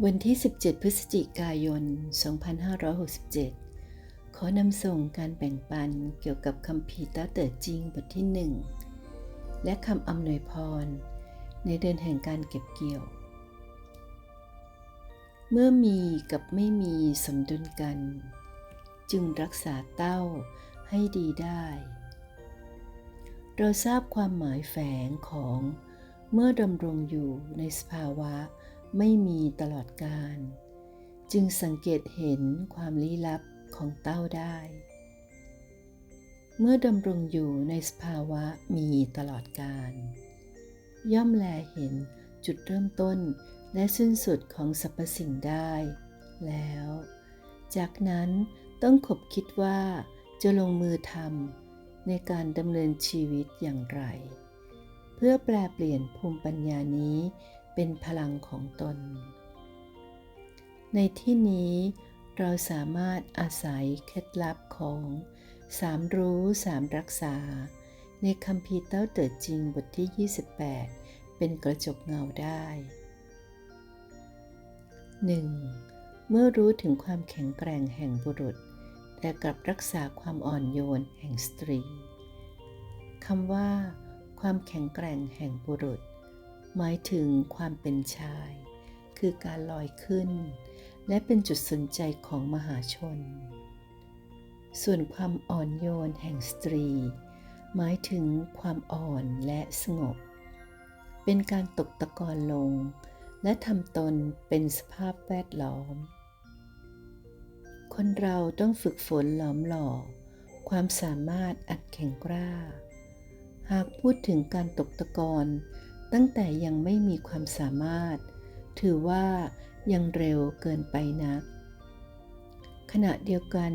วันที่ 17 พฤศจิกายน 2567 ขอนำส่งการแบ่งปันเกี่ยวกับคำพีต้าเตอร์จริงบทที่1และคำอำนวยพร ในเดือนแห่งการเก็บเกี่ยว เมื่อมีกับไม่มีสมดุลกัน จึงรักษาเต้าให้ดีได้ เราทราบความหมายแฝงของเมื่อดำรงอยู่ในสภาวะ ไม่มีตลอดการจึงสังเกตเห็นความลี้ลับของเต้าได้ เมื่อดำรงอยู่ในสภาวะมีตลอดการย่อมแลเห็นจุดเริ่มต้นและสิ้นสุดของสรรพสิ่งได้ แล้ว จากนั้นต้องขบคิดว่าจะลงมือทำในการดำเนินชีวิตอย่างไร เพื่อแปลเปลี่ยนภูมิปัญญานี้ เป็นพลังของตน ในที่นี้เราสามารถอาศัยเคล็ดลับของสามรู้สามรักษา ในคำพีเต้าเติดจริงบทที่ 28 เป็นกระจกเงาได้ 1. เมื่อรู้ถึงความแข็งแกร่งแห่งบุรุษ แต่กลับรักษาความอ่อนโยนแห่งสตรีคำว่า ความแข็งแกร่งแห่งบุรุษ หมายถึงความเป็นชาย คือการลอยขึ้น และเป็นจุดสนใจของมหาชน ส่วนความอ่อนโยนแห่งสตรี หมายถึงความอ่อนและสงบ เป็นการตกตะกอนลง และทำตนเป็นสภาพแวดล้อม คนเราต้องฝึกฝนหลอมหล่อ ความสามารถอัดแข็งกล้า หากพูดถึงการตกตะกอน ตั้งแต่ยังไม่มีความสามารถ ถือว่ายังเร็วเกินไปนัก ขณะเดียวกัน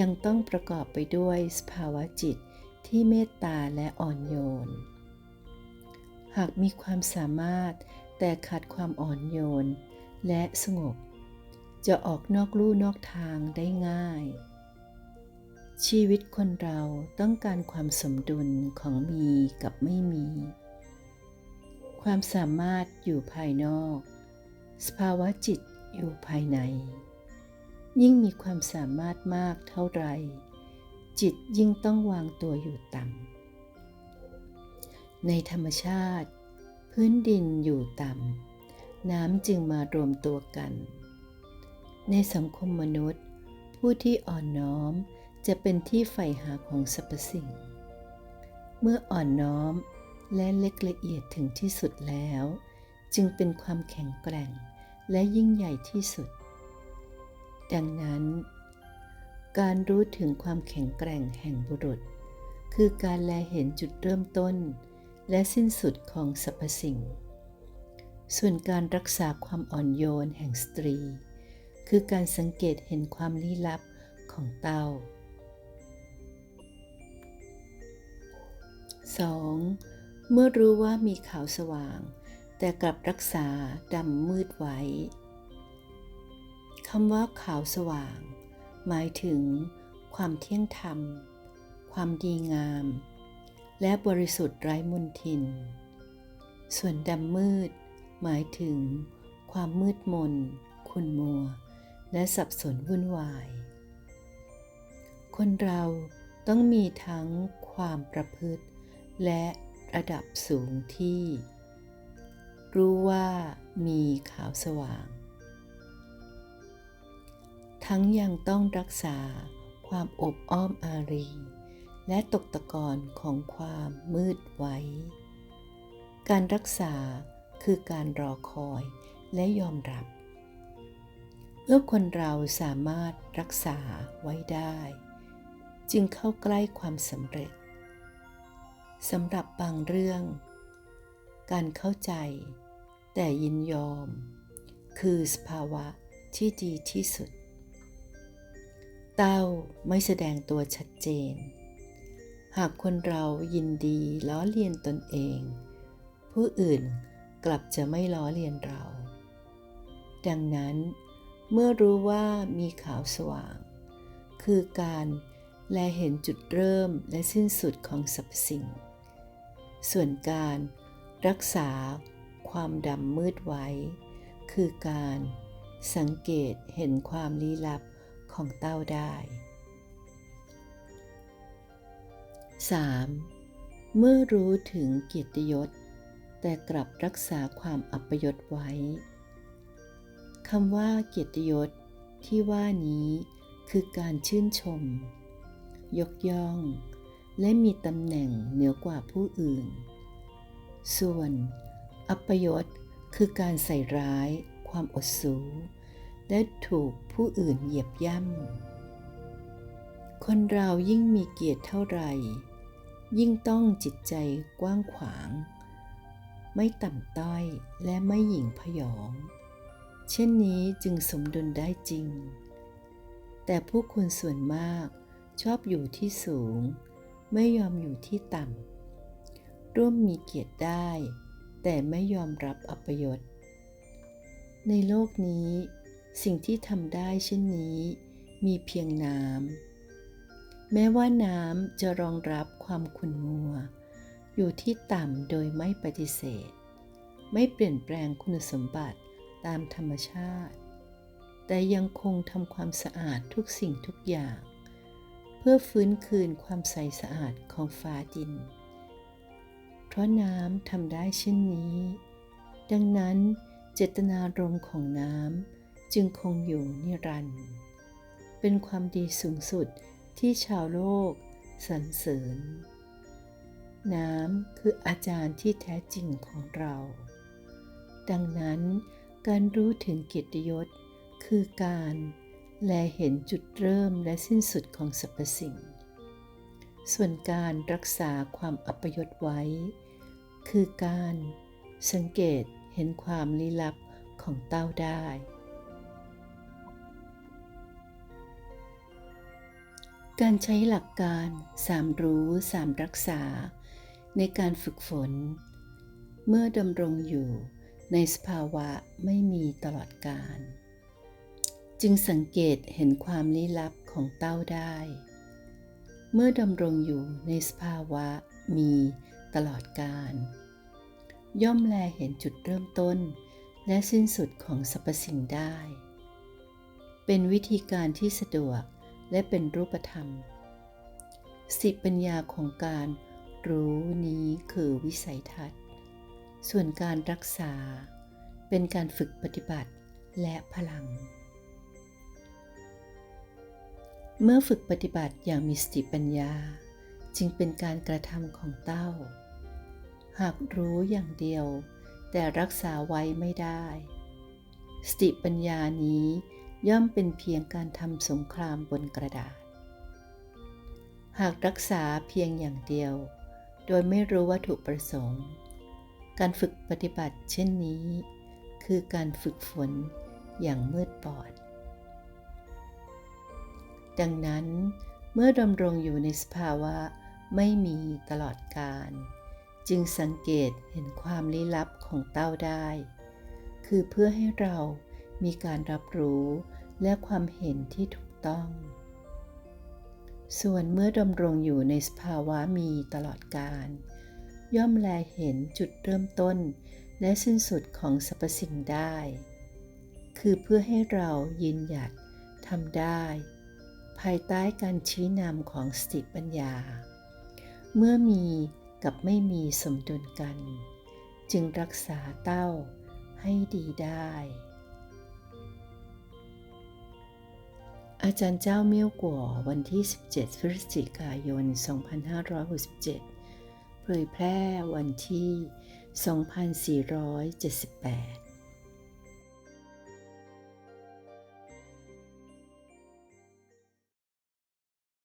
ยังต้องประกอบไปด้วยสภาวะจิตที่เมตตาและอ่อนโยน หากมีความสามารถแต่ขาดความอ่อนโยนและสงบ จะออกนอกลู่นอกทางได้ง่าย ชีวิตคนเราต้องการความสมดุลของมีกับไม่มี ความสามารถอยู่ภายนอก สภาวะจิตอยู่ภายใน ยิ่งมีความสามารถมากเท่าไร จิตยิ่งต้องวางตัวอยู่ต่ำ ในธรรมชาติ พื้นดินอยู่ต่ำ น้ำจึงมารวมตัวกัน ในสังคมมนุษย์ ผู้ที่อ่อนน้อมจะเป็นที่ใฝ่หาของสรรพสิ่ง เมื่ออ่อนน้อม และเล็กละเอียดถึงที่สุดแล้ว จึงเป็นความแข็งแกร่งและยิ่งใหญ่ที่สุด ดังนั้น การรู้ถึงความแข็งแกร่งแห่งบุรุษ คือการแลเห็นจุดเริ่มต้น และสิ้นสุดของสรรพสิ่ง ส่วนการรักษาความอ่อนโยนแห่งสตรี คือการสังเกตเห็นความลี้ลับของเต้า 2. เมื่อรู้ว่ามีขาวสว่าง แต่กลับรักษาดำมืดไว้คำว่าขาวสว่าง หมายถึง ความเที่ยงธรรม ความดีงาม และบริสุทธิ์ไร้มลทิน ส่วนดำมืด หมายถึง ความมืดมนคุณมัว และสับสนวุ่นวาย คนเราต้องมีทั้งความประพฤติและ ระดับสูงที่ รู้ว่ามีขาวสว่าง ทั้งยังต้องรักษาความอบอ้อมอารี และตกตะกอนของความมืดไว้ การรักษาคือการรอคอยและยอมรับ เมื่อคนเราสามารถรักษาไว้ได้ จึงเข้าใกล้ความสำเร็จ สำหรับบางเรื่อง การเข้าใจ แต่ยินยอม คือสภาวะที่ดีที่สุด เต้าไม่แสดงตัวชัดเจน หากคนเรายินดีล้อเลียนตนเอง ผู้อื่นกลับจะไม่ล้อเลียนเรา ดังนั้น เมื่อรู้ว่ามีขาวสว่าง คือการแลเห็นจุดเริ่มและสิ้นสุดของสรรพสิ่ง ส่วนการรักษาความดำมืดไว้ คือการสังเกตเห็นความลี้ลับของเต้าได้ 3. เมื่อรู้ถึงเกียรติยศ แต่กลับรักษาความอัปยศไว้ คำว่าเกียรติยศที่ว่านี้คือการชื่นชม ยกย่อง และมีตำแหน่งเหนือกว่าผู้อื่น ส่วน อัปยศคือการใส่ร้าย ความอดสูและถูกผู้อื่นเหยียบย่ำ คนเรายิ่งมีเกียรติเท่าไหร่ ยิ่งต้องจิตใจกว้างขวาง ไม่ต่ำต้อยและไม่หยิ่งพยอง เช่นนี้จึงสมดุลได้จริง แต่ผู้คนส่วนมากชอบอยู่ที่สูง ไม่ยอมอยู่ที่ต่ำ ร่วมมีเกียรติได้ แต่ไม่ยอมรับอัปยศ ในโลกนี้ สิ่งที่ทำได้เช่นนี้ มีเพียงน้ำ แม้ว่าน้ำจะรองรับความขุ่นมัว อยู่ที่ต่ำโดยไม่ปฏิเสธ ไม่เปลี่ยนแปลงคุณสมบัติตามธรรมชาติ แต่ยังคงทำความสะอาดทุกสิ่งทุกอย่าง เพื่อฟื้นคืนความใสสะอาดของฟ้าดิน เพราะน้ำทำได้เช่นนี้ ดังนั้นเจตนารมณ์ของน้ำจึงคงอยู่นิรันดร์เป็นความดีสูงสุดที่ชาวโลกสรรเสริญ น้ำคืออาจารย์ที่แท้จริงของเรา ดังนั้นการรู้ถึงเกียรติยศคือการ แลเห็นจุดเริ่มและสิ้นสุดของสรรพสิ่ง ส่วนการรักษาความอัปยศไว้ คือการสังเกตเห็นความลี้ลับของเต้าได้ การใช้หลักการสามรู้สามรักษา ในการฝึกฝน เมื่อดำรงอยู่ในสภาวะไม่มีตลอดการ จึงสังเกตเห็นความลี้ลับของเต้าได้ เมื่อดำรงอยู่ในสภาวะมีตลอดการ ย่อมแลเห็นจุดเริ่มต้นและสิ้นสุดของสรรพสิ่งได้ เป็นวิธีการที่สะดวกและเป็นรูปธรรม สิปัญญาของการรู้นี้คือวิสัยทัศน์ ส่วนการรักษาเป็นการฝึกปฏิบัติและพลัง เมื่อฝึกปฏิบัติอย่างมีสติปัญญา จึงเป็นการกระทำของเต้า หากรู้อย่างเดียว แต่รักษาไว้ไม่ได้ สติปัญญานี้ย่อมเป็นเพียงการทำสงครามบนกระดาษ หากรักษาเพียงอย่างเดียว โดยไม่รู้วัตถุประสงค์ การฝึกปฏิบัติเช่นนี้ คือการฝึกฝนอย่างมืดบอด ดังนั้นเมื่อดำรงอยู่ในสภาวะไม่มีตลอดการ จึงสังเกตเห็นความลี้ลับของเต้าได้ คือเพื่อให้เรามีการรับรู้และความเห็นที่ถูกต้อง ส่วนเมื่อดำรงอยู่ในสภาวะมีตลอดการ ย่อมแลเห็นจุดเริ่มต้นและสิ้นสุดของสรรพสิ่งได้ คือเพื่อให้เรายืนหยัดทำได้ ภายใต้การชี้นำของสติปัญญา เมื่อมีกับไม่มีสมดุลกัน จึงรักษาเต้าให้ดีได้ อาจารย์เจ้าเมี่ยวกัววันที่ 17 พฤศจิกายน 2567 เผยแพร่วันที่ 2478